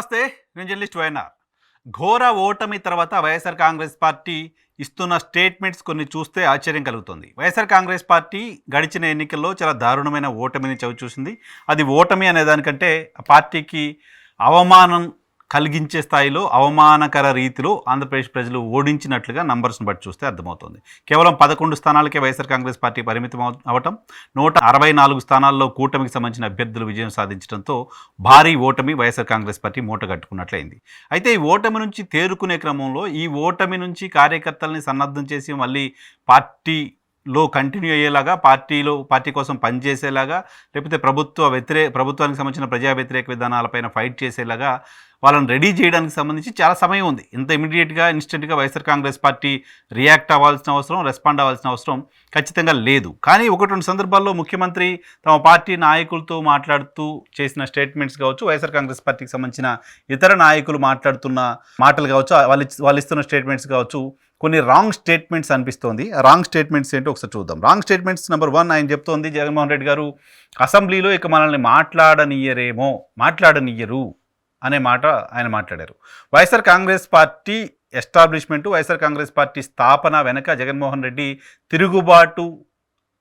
నమస్తే నేను journalist YNR. ఘోర ఓటమి తర్వాత వైఎస్ఆర్ కాంగ్రెస్ పార్టీ ఇస్తున్న స్టేట్మెంట్స్ కొన్ని చూస్తే ఆశ్చర్యం కలుగుతుంది. వైఎస్ఆర్ కాంగ్రెస్ పార్టీ గడిచిన ఎన్నికల్లో చాలా దారుణమైన ఓటమిని చవి చూసింది అది ఓటమి అనే దానికంటే ఆ పార్టీకి అవమానం కలిగించే స్థాయిలో అవమానకర రీతిలో ఆంధ్రప్రదేశ్ ప్రజలు ఓడించినట్లుగా నంబర్స్ని బట్టి చూస్తే అర్థమవుతుంది. కేవలం పదకొండు స్థానాలకే వైఎస్ఆర్ కాంగ్రెస్ పార్టీ పరిమితం అవటం నూట అరవై నాలుగు స్థానాల్లో కూటమికి సంబంధించిన అభ్యర్థులు విజయం సాధించడంతో భారీ ఓటమి వైఎస్ఆర్ కాంగ్రెస్ పార్టీ మూట కట్టుకున్నట్లయింది. అయితే ఈ ఓటమి నుంచి తేరుకునే క్రమంలో ఈ ఓటమి నుంచి కార్యకర్తల్ని సన్నద్ధం చేసి మళ్ళీ పార్టీ లో కంటిన్యూ అయ్యేలాగా పార్టీలో పార్టీ కోసం పనిచేసేలాగా లేకపోతే ప్రభుత్వ వ్యతిరే ప్రభుత్వానికి సంబంధించిన ప్రజా వ్యతిరేక విధానాలపైన ఫైట్ చేసేలాగా వాళ్ళని రెడీ చేయడానికి సంబంధించి చాలా సమయం ఉంది. ఇంత ఇమీడియట్గా ఇన్స్టెంట్గా వైఎస్ఆర్ కాంగ్రెస్ పార్టీ రియాక్ట్ అవ్వాల్సిన అవసరం రెస్పాండ్ అవ్వాల్సిన అవసరం ఖచ్చితంగా లేదు. కానీ ఒకటి రెండు సందర్భాల్లో ముఖ్యమంత్రి తమ పార్టీ నాయకులతో మాట్లాడుతూ చేసిన స్టేట్మెంట్స్ కావచ్చు వైఎస్ఆర్ కాంగ్రెస్ పార్టీకి సంబంధించిన ఇతర నాయకులు మాట్లాడుతున్న మాటలు కావచ్చు వాళ్ళు వాళ్ళు ఇస్తున్న స్టేట్మెంట్స్ కావచ్చు కొన్ని రాంగ్ స్టేట్మెంట్స్ అనిపిస్తోంది. ఆ రాంగ్ స్టేట్మెంట్స్ ఏంటో ఒకసారి చూద్దాం. రాంగ్ స్టేట్మెంట్స్ నెంబర్ వన్ ఆయన చెప్తోంది జగన్మోహన్ రెడ్డి గారు అసెంబ్లీలో ఇక మనల్ని మాట్లాడనియ్యరేమో మాట్లాడనియ్యరు అనే మాట ఆయన మాట్లాడారు. YSR Congress party establishment YSR Congress party స్థాపన వెనక జగన్మోహన్ రెడ్డి తిరుగుబాటు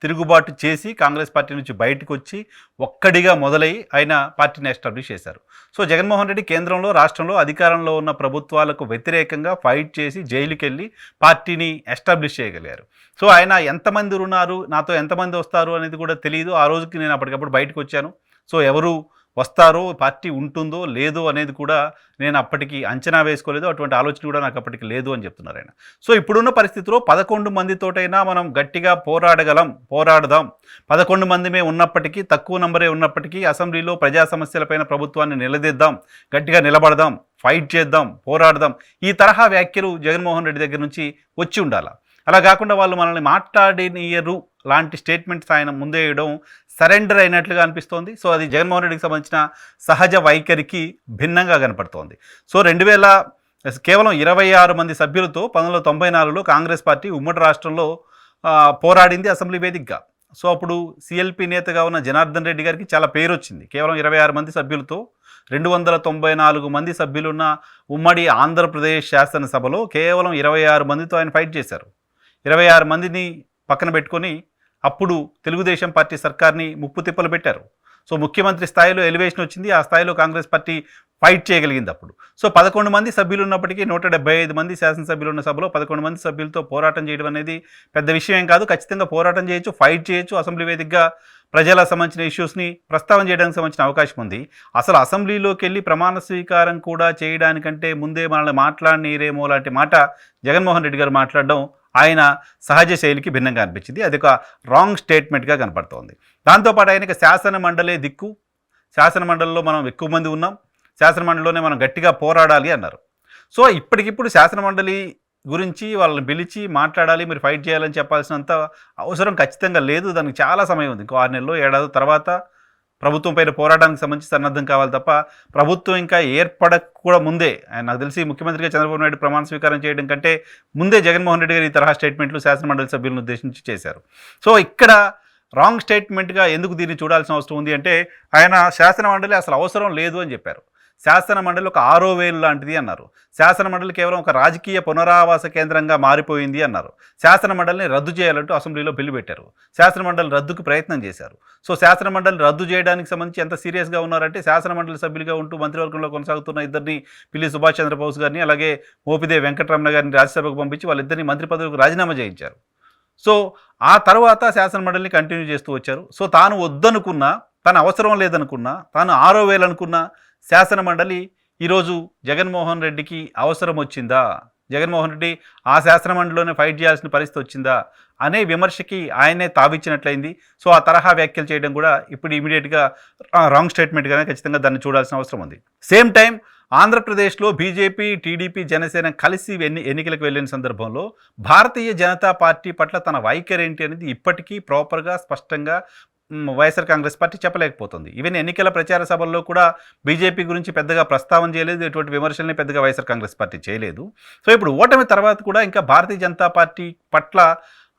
తిరుగుబాటు చేసి కాంగ్రెస్ పార్టీ నుంచి బయటకు వచ్చి ఒక్కడిగా మొదలై ఆయన పార్టీని ఎస్టాబ్లిష్ చేశారు. సో జగన్మోహన్ రెడ్డి కేంద్రంలో రాష్ట్రంలో అధికారంలో ఉన్న ప్రభుత్వాలకు వ్యతిరేకంగా ఫైట్ చేసి జైలుకి వెళ్ళి పార్టీని ఎస్టాబ్లిష్ చేయగలిగారు. సో ఆయన ఎంతమంది ఉన్నారు? నాతో ఎంతమంది వస్తారు అనేది కూడా తెలియదు ఆ రోజుకి నేను అప్పటికప్పుడు బయటకు వచ్చాను సో ఎవరు వస్తారో పార్టీ ఉంటుందో లేదో అనేది కూడా నేను అప్పటికి అంచనా వేసుకోలేదు. అటువంటి ఆలోచన కూడా నాకు అప్పటికి లేదు అని చెప్తున్నారు ఆయన. సో ఇప్పుడున్న పరిస్థితిలో పదకొండు మందితోటైనా మనం గట్టిగా పోరాడగలం పోరాడదాం. పదకొండు మందిమే ఉన్నప్పటికీ తక్కువ నంబరే ఉన్నప్పటికీ అసెంబ్లీలో ప్రజా సమస్యలపైన ప్రభుత్వాన్ని నిలదీద్దాం గట్టిగా నిలబడదాం ఫైట్ చేద్దాం పోరాడదాం. ఈ తరహా వ్యాఖ్యలు జగన్మోహన్ రెడ్డి దగ్గర నుంచి వచ్చి ఉండాలి. అలా కాకుండా వాళ్ళు మనల్ని మాట్లాడినీయరు లాంటి స్టేట్మెంట్స్ ఆయన ముందే వేయడం సరెండర్ అయినట్లుగా అనిపిస్తోంది. సో అది జగన్మోహన్ రెడ్డికి సంబంధించిన సహజ వైఖరికి భిన్నంగా కనపడుతోంది. సో రెండు వేల కేవలం ఇరవై ఆరు మంది సభ్యులతో పంతొమ్మిది తొంభై నాలుగులో కాంగ్రెస్ పార్టీ ఉమ్మడి రాష్ట్రంలో పోరాడింది అసెంబ్లీ వేదికగా. సో అప్పుడు సిఎల్పి నేతగా ఉన్న జనార్దన్ రెడ్డి గారికి చాలా పేరు వచ్చింది కేవలం ఇరవై ఆరు మంది సభ్యులతో రెండు వందల తొంభై నాలుగు మంది సభ్యులున్న ఉమ్మడి ఆంధ్రప్రదేశ్ శాసనసభలో కేవలం ఇరవై ఆరు మందితో ఆయన ఫైట్ చేశారు. ఇరవై ఆరు మందిని పక్కన పెట్టుకొని అప్పుడు తెలుగుదేశం పార్టీ సర్కార్ని ముప్పు తిప్పలు పెట్టారు. సో ముఖ్యమంత్రి స్థాయిలో ఎలివేషన్ వచ్చింది. ఆ స్థాయిలో కాంగ్రెస్ పార్టీ ఫైట్ చేయగలిగింది అప్పుడు. సో పదకొండు మంది సభ్యులు ఉన్నప్పటికీ నూట డెబ్బై ఐదు మంది శాసనసభ్యులు ఉన్న సభలో పదకొండు మంది సభ్యులతో పోరాటం చేయడం అనేది పెద్ద విషయం ఏం కాదు. ఖచ్చితంగా పోరాటం చేయొచ్చు ఫైట్ చేయొచ్చు. అసెంబ్లీ వేదికగా ప్రజల సంబంధించిన ఇష్యూస్ని ప్రస్తావన చేయడానికి సంబంధించిన అవకాశం ఉంది. అసలు అసెంబ్లీలోకి వెళ్ళి ప్రమాణ స్వీకారం కూడా చేయడానికంటే ముందే మనల్ని మాట్లాడినీరేమో లాంటి మాట జగన్మోహన్ రెడ్డి గారు మాట్లాడడం ఆయన సహజ శైలికి భిన్నంగా అనిపించింది. అది ఒక రాంగ్ స్టేట్మెంట్గా కనపడుతోంది. దాంతోపాటు ఆయనకి శాసన మండలే దిక్కు. శాసన మండలిలో మనం ఎక్కువ మంది ఉన్నాం. శాసన మండలిలోనే మనం గట్టిగా పోరాడాలి అన్నారు. సో ఇప్పటికిప్పుడు శాసన మండలి గురించి వాళ్ళని పిలిచి మాట్లాడాలి మీరు ఫైట్ చేయాలని చెప్పాల్సినంత అవసరం ఖచ్చితంగా లేదు. దానికి చాలా సమయం ఉంది. ఇంకో ఆరు నెలలో ఏడాది తర్వాత ప్రభుత్వం పైన పోరాటానికి సంబంధించి సన్నద్ధం కావాలి తప్ప ప్రభుత్వం ఇంకా ఏర్పడక కూడా ముందే ఆయన నాకు తెలిసి ముఖ్యమంత్రిగా చంద్రబాబు నాయుడు ప్రమాణ స్వీకారం చేయడం కంటే ముందే జగన్మోహన్ రెడ్డి గారు ఈ తరహా స్టేట్మెంట్లు శాసనమండలి సభ్యులను ఉద్దేశించి చేశారు. సో ఇక్కడ రాంగ్ స్టేట్మెంట్గా ఎందుకు దీన్ని చూడాల్సిన అవసరం ఉంది అంటే ఆయన శాసన మండలి అసలు అవసరం లేదు అని చెప్పారు. శాసన మండలి ఒక ఆరో వేలు లాంటిది అన్నారు. శాసన మండలి కేవలం ఒక రాజకీయ పునరావాస కేంద్రంగా మారిపోయింది అన్నారు. శాసన మండలిని రద్దు చేయాలంటూ అసెంబ్లీలో బిల్లు పెట్టారు శాసన మండలి రద్దుకు ప్రయత్నం చేశారు. సో శాసన మండలి రద్దు చేయడానికి సంబంధించి ఎంత సీరియస్గా ఉన్నారంటే శాసన మండలి సభ్యులుగా ఉంటూ మంత్రివర్గంలో కొనసాగుతున్న ఇద్దరిని పిల్లి సుభాష్ చంద్రబోస్ గారిని అలాగే మోపిదే వెంకటరమణ గారిని రాజ్యసభకు పంపించి వాళ్ళిద్దరిని మంత్రి పదవికి రాజీనామా చేయించారు. సో ఆ తర్వాత శాసన మండలిని కంటిన్యూ చేస్తూ వచ్చారు. సో తాను వద్దనుకున్నా తన అవసరం లేదనుకున్నా తాను ఆరో వేలు శాసన మండలి ఈరోజు జగన్మోహన్ రెడ్డికి అవసరం వచ్చిందా? జగన్మోహన్ రెడ్డి ఆ శాసనమండలిలోనే ఫైట్ చేయాల్సిన పరిస్థితి వచ్చిందా? అనే విమర్శకి ఆయనే తావిచ్చినట్లయింది. సో ఆ తరహా వ్యాఖ్యలు చేయడం కూడా ఇప్పుడు ఇమీడియట్గా రాంగ్ స్టేట్మెంట్గానే ఖచ్చితంగా దాన్ని చూడాల్సిన అవసరం ఉంది. సేమ్ టైం ఆంధ్రప్రదేశ్లో బీజేపీ టీడీపీ జనసేన కలిసి ఎన్ని ఎన్నికలకు వెళ్ళిన సందర్భంలో భారతీయ జనతా పార్టీ పట్ల తన వైఖరి ఏంటి అనేది ఇప్పటికీ ప్రాపర్గా స్పష్టంగా వైఎస్ఆర్ కాంగ్రెస్ పార్టీ చెప్పలేకపోతుంది. ఈవెన్ ఎన్నికల ప్రచార సభల్లో కూడా బీజేపీ గురించి పెద్దగా ప్రస్తావన చేయలేదు ఎటువంటి విమర్శల్ని పెద్దగా వైఎస్ఆర్ కాంగ్రెస్ పార్టీ చేయలేదు. సో ఇప్పుడు ఓటమి తర్వాత కూడా ఇంకా భారతీయ జనతా పార్టీ పట్ల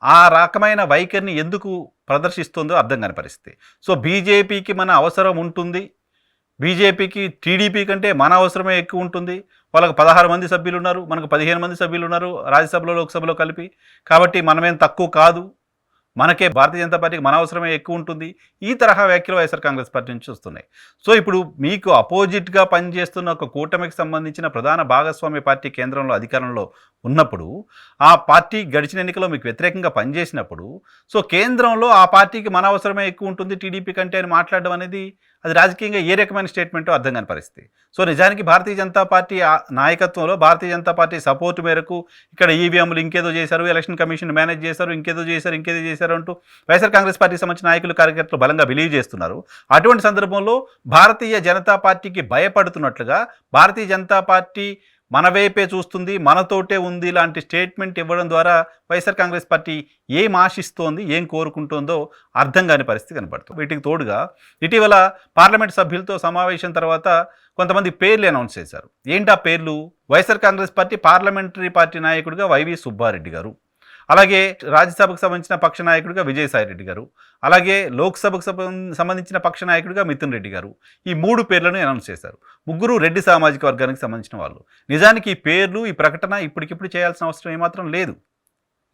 ఆ రకమైన వైఖరిని ఎందుకు ప్రదర్శిస్తుందో అర్థం కాని పరిస్థితి. సో బీజేపీకి మన అవసరం ఉంటుంది. బీజేపీకి టీడీపీ కంటే మన అవసరమే ఎక్కువ ఉంటుంది. వాళ్ళకు పదహారు మంది సభ్యులు ఉన్నారు మనకు పదిహేను మంది సభ్యులు ఉన్నారు రాజ్యసభలో లోక్సభలో కలిపి. కాబట్టి మనమేం తక్కువ కాదు. మనకే భారతీయ జనతా పార్టీకి మన అవసరమే ఎక్కువ ఉంటుంది. ఈ తరహా వ్యాఖ్యలు వైఎస్ఆర్ కాంగ్రెస్ పార్టీ నుంచి వస్తున్నాయి. సో ఇప్పుడు మీకు అపోజిట్గా పనిచేస్తున్న ఒక కూటమికి సంబంధించిన ప్రధాన భాగస్వామ్య పార్టీ కేంద్రంలో అధికారంలో ఉన్నప్పుడు ఆ పార్టీ గడిచిన ఎన్నికలో మీకు వ్యతిరేకంగా పనిచేసినప్పుడు సో కేంద్రంలో ఆ పార్టీకి మన అవసరమే ఎక్కువ ఉంటుంది టీడీపీ కంటే అని మాట్లాడడం అనేది అది రాజకీయంగా ఏ రకమైన స్టేట్మెంటో అర్థం కాని పరిస్థితి. సో నిజానికి భారతీయ జనతా పార్టీ ఆ నాయకత్వంలో భారతీయ జనతా పార్టీ సపోర్ట్ మేరకు ఇక్కడ ఈవీఎంలు ఇంకేదో చేశారు ఎలక్షన్ కమిషన్ మేనేజ్ చేశారు ఇంకేదో చేశారు ఇంకేదో చేశారు. చేశారంటూ వైఎస్ఆర్ కాంగ్రెస్ పార్టీకి సంబంధించిన నాయకులు కార్యకర్తలు బలంగా బిలీవ్ చేస్తున్నారు. అటువంటి సందర్భంలో భారతీయ జనతా పార్టీకి భయపడుతున్నట్లుగా భారతీయ జనతా పార్టీ మన వైపే చూస్తుంది మనతోటే ఉంది లాంటి స్టేట్మెంట్ ఇవ్వడం ద్వారా వైఎస్ఆర్ కాంగ్రెస్ పార్టీ ఏం ఆశిస్తోంది ఏం కోరుకుంటుందో అర్థం కాని పరిస్థితి కనబడుతుంది. వీటికి తోడుగా ఇటీవల పార్లమెంట్ సభ్యులతో సమావేశం తర్వాత కొంతమంది పేర్లు అనౌన్స్ చేశారు. ఏంటి ఆ పేర్లు? YSR Congress party parliamentary party నాయకుడిగా వైవి సుబ్బారెడ్డి గారు. అలాగే రాజ్యసభకు సంబంధించిన పక్ష నాయకుడిగా విజయసాయి రెడ్డి గారు అలాగే లోక్సభకు సంబంధించిన పక్ష నాయకుడిగా మిథున్ రెడ్డి గారు ఈ మూడు పేర్లను అనౌన్స్ చేశారు. ముగ్గురు రెడ్డి సామాజిక వర్గానికి సంబంధించిన వాళ్ళు. నిజానికి ఈ పేర్లు ఈ ప్రకటన ఇప్పటికిప్పుడు చేయాల్సిన అవసరం ఏమాత్రం లేదు.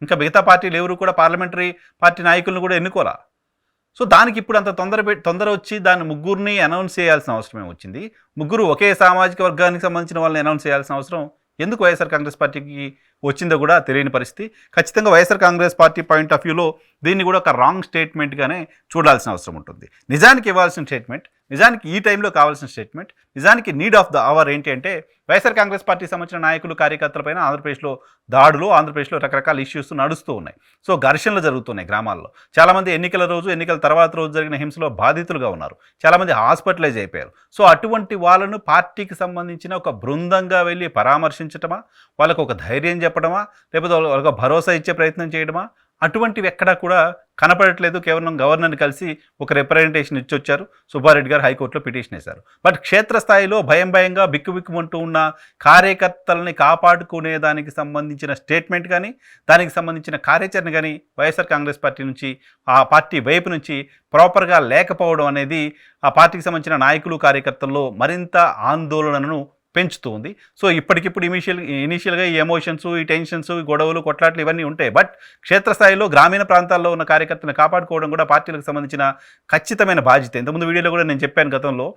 ఇంకా మిగతా పార్టీలు ఎవరు కూడా పార్లమెంటరీ పార్టీ నాయకులను కూడా ఎన్నుకోలా? సో దానికి ఇప్పుడు అంత తొందర తొందర వచ్చి దాన్ని ముగ్గురిని అనౌన్స్ చేయాల్సిన అవసరం ఏమొచ్చింది? ముగ్గురు ఒకే సామాజిక వర్గానికి సంబంధించిన వాళ్ళని అనౌన్స్ చేయాల్సిన అవసరం ఎందుకు వైఎస్ఆర్ కాంగ్రెస్ పార్టీకి వచ్చిందో కూడా తెలియని పరిస్థితి. ఖచ్చితంగా YSR Congress party point of వ్యూలో దీన్ని కూడా ఒక రాంగ్ స్టేట్మెంట్గానే చూడాల్సిన అవసరం ఉంటుంది. నిజానికి ఇవ్వాల్సిన స్టేట్మెంట్ నిజానికి ఈ టైంలో కావాల్సిన స్టేట్మెంట్ నిజానికి నీడ్ ఆఫ్ ద అవర్ ఏంటి అంటే వైఎస్ఆర్ కాంగ్రెస్ పార్టీకి సంబంధించిన నాయకులు కార్యకర్తలపైన ఆంధ్రప్రదేశ్లో దాడులు ఆంధ్రప్రదేశ్లో రకరకాల ఇష్యూస్ నడుస్తూ ఉన్నాయి. సో ఘర్షణలు జరుగుతున్నాయి గ్రామాల్లో. చాలామంది ఎన్నికల రోజు ఎన్నికల తర్వాత రోజు జరిగిన హింసలో బాధితులుగా ఉన్నారు. చాలామంది హాస్పిటలైజ్ అయిపోయారు. సో అటువంటి వాళ్ళను పార్టీకి సంబంధించిన ఒక బృందంగా వెళ్ళి పరామర్శించటమా? వాళ్ళకు ఒక ధైర్యం చెప్పడమా లేకపోతే వాళ్ళకు భరోసా ఇచ్చే ప్రయత్నం చేయడమా అటువంటివి ఎక్కడా కూడా కనపడట్లేదు. కేవలం గవర్నర్ని కలిసి ఒక రిప్రజెంటేషన్ ఇచ్చొచ్చారు. సుబ్బారెడ్డి గారు హైకోర్టులో పిటిషన్ వేశారు. బట్ క్షేత్రస్థాయిలో భయం భయంగా బిక్కుబిక్కుమంటూ ఉన్న కార్యకర్తలని కాపాడుకునే దానికి సంబంధించిన స్టేట్మెంట్ కానీ దానికి సంబంధించిన కార్యాచరణ కానీ వైఎస్ఆర్ కాంగ్రెస్ పార్టీ నుంచి ఆ పార్టీ వైపు నుంచి ప్రాపర్గా లేకపోవడం అనేది ఆ పార్టీకి సంబంధించిన నాయకులు కార్యకర్తల్లో మరింత ఆందోళనను పెంచుతూ ఉంది. సో ఇప్పటికిప్పుడు ఇనిషియల్ ఇనీషియల్గా ఈ ఎమోషన్స్ ఈ టెన్షన్స్ ఈ గొడవలు కొట్లాట్లు ఇవన్నీ ఉంటాయి బట్ క్షేత్రస్థాయిలో గ్రామీణ ప్రాంతాల్లో ఉన్న కార్యకర్తలను కాపాడుకోవడం కూడా పార్టీలకు సంబంధించిన ఖచ్చితమైన బాధ్యత. ఇంతకుముందు వీడియోలో కూడా నేను చెప్పాను గతంలో.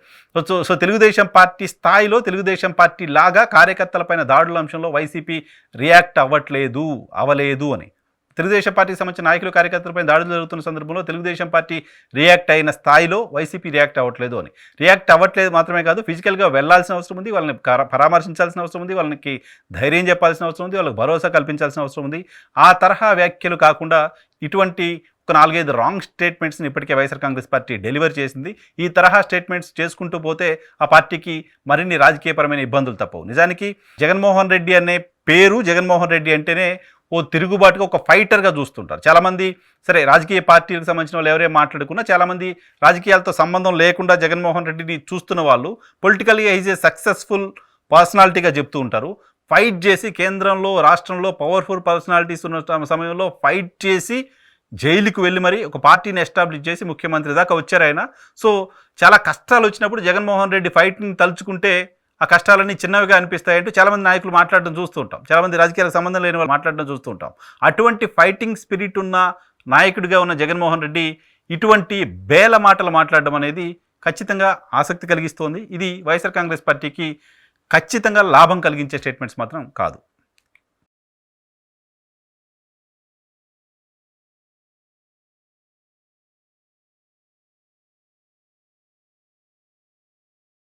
సో సో తెలుగుదేశం పార్టీ స్థాయిలో తెలుగుదేశం పార్టీ లాగా కార్యకర్తలపైన దాడుల అంశంలో వైసీపీ రియాక్ట్ అవ్వట్లేదు అవలేదు అని. తెలుగుదేశం పార్టీకి సంబంధించిన నాయకులు కార్యకర్తలపై దాడులు జరుగుతున్న సందర్భంలో తెలుగుదేశం పార్టీ రియాక్ట్ అయిన స్థాయిలో వైసీపీ రియాక్ట్ అవ్వట్లేదు అని. రియాక్ట్ అవ్వట్లేదు మాత్రమే కాదు ఫిజికల్గా వెళ్ళాల్సిన అవసరం ఉంది వాళ్ళని కర- పరామర్శించాల్సిన అవసరం ఉంది వాళ్ళకి ధైర్యం చెప్పాల్సిన అవసరం ఉంది వాళ్ళకి భరోసా కల్పించాల్సిన అవసరం ఉంది. ఆ తరహా వ్యాఖ్యలు కాకుండా ఇటువంటి ఒక నాలుగైదు రాంగ్ స్టేట్మెంట్స్ని ఇప్పటికే వైఎస్ఆర్ కాంగ్రెస్ పార్టీ డెలివర్ చేసింది. ఈ తరహా స్టేట్మెంట్స్ చేసుకుంటూ పోతే ఆ పార్టీకి మరిన్ని రాజకీయపరమైన ఇబ్బందులు తప్పవు. నిజానికి జగన్మోహన్ రెడ్డి అనే పేరు జగన్మోహన్ రెడ్డి అంటేనే ఓ తిరుగుబాటుగా ఒక ఫైటర్గా చూస్తుంటారు. చాలామంది సరే రాజకీయ పార్టీలకు సంబంధించిన వాళ్ళు ఎవరే మాట్లాడుకున్నా చాలామంది రాజకీయాలతో సంబంధం లేకుండా జగన్మోహన్ రెడ్డిని చూస్తున్న వాళ్ళు పొలిటికల్లీ ఈజ్ ఏ సక్సెస్ఫుల్ పర్సనాలిటీగా చెప్తూ ఉంటారు. ఫైట్ చేసి కేంద్రంలో రాష్ట్రంలో పవర్ఫుల్ పర్సనాలిటీస్ ఉన్న సమయంలో ఫైట్ చేసి జైలుకు వెళ్ళి మరి ఒక పార్టీని ఎస్టాబ్లిష్ చేసి ముఖ్యమంత్రి దాకా వచ్చారు ఆయన. సో చాలా కష్టాలు వచ్చినప్పుడు జగన్మోహన్ రెడ్డి ఫైట్ని తలుచుకుంటే ఆ కష్టాలన్నీ చిన్నవిగా అనిపిస్తాయంటూ చాలామంది నాయకులు మాట్లాడడం చూస్తూ ఉంటాం. చాలామంది రాజకీయాలకు సంబంధం లేని వాళ్ళు మాట్లాడడం చూస్తూ ఉంటాం. అటువంటి ఫైటింగ్ స్పిరిట్ ఉన్న నాయకుడిగా ఉన్న జగన్మోహన్ రెడ్డి ఇటువంటి బేల మాటలు మాట్లాడడం అనేది ఖచ్చితంగా ఆసక్తి కలిగిస్తోంది. ఇది వైఎస్ఆర్ కాంగ్రెస్ పార్టీకి ఖచ్చితంగా లాభం కలిగించే స్టేట్మెంట్స్ మాత్రం కాదు.